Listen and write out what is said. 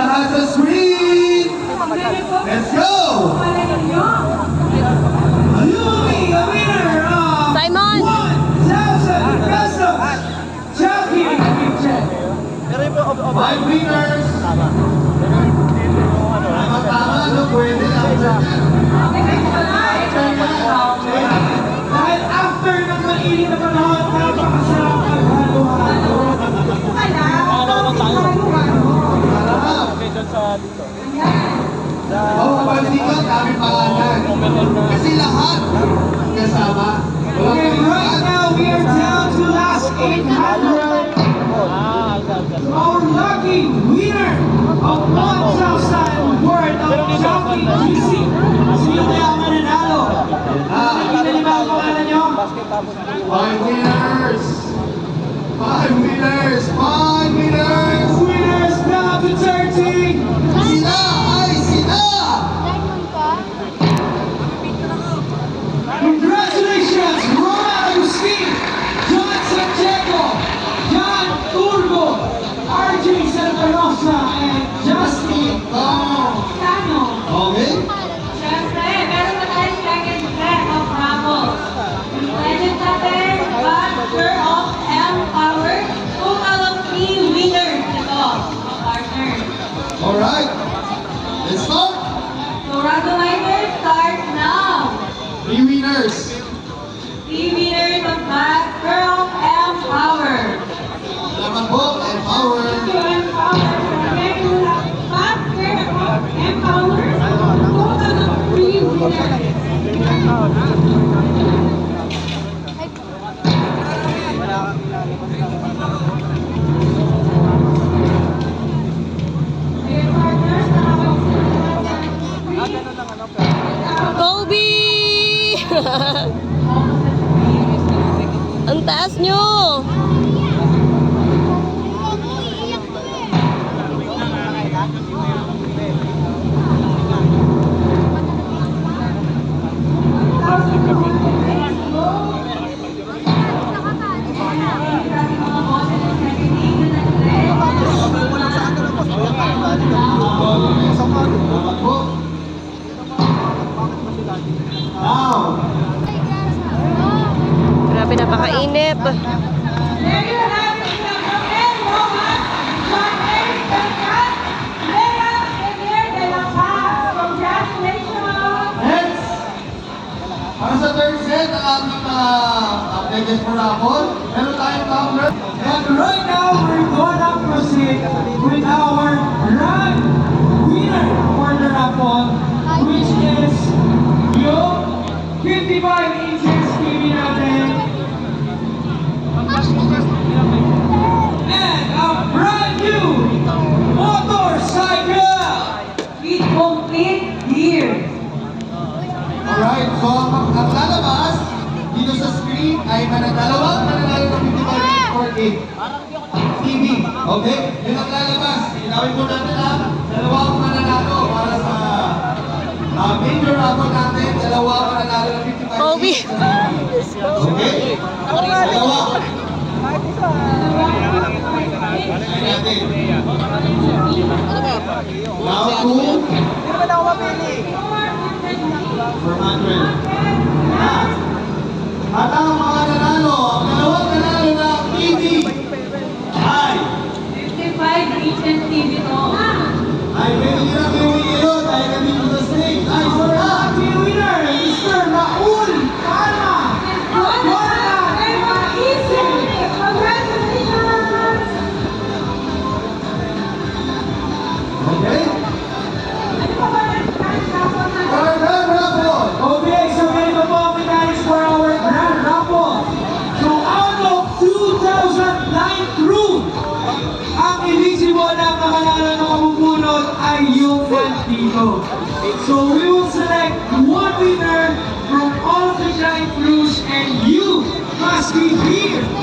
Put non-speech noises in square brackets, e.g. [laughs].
lahat sa screen! Let's go! Ayumi, a winner of Simon! 1,000 pesos! Chucky! Five winners! Tama, tama, no? Pwede lang. Oo, kapag dito, dami pangalan. Kasi lahat kasama. Okay, right now we are down to last 800. Our lucky winner of 1,000 worth of Chunky GC. Sino kaya ang mananalo? Nakikita niyo ba ang pangalan niyo? Five winners! Five winners! Five winners. Three winners of Master of M Power. Salamat po. Empower. [laughs] Ang taas nyo! Congratulations! next. Para sa third set, ang ating uh, pledges for raffle. Meron tayong tumbler. And right now, we're gonna proceed with our grand winner for the raffle, 55 inches TV natin. And a brand new motorcycle! With complete gear. Alright, so ang, ang lalabas dito sa screen ay managdalawang mananalo ng 55 for 8 TV. Okay? Yun ang lalabas. Inawin po natin ha. Dalawang mananalo para 55 Kobe! Okay? Dalawa. Now two. For 100. Yung nandito. So we will select one winner from all the giant crews and you must be here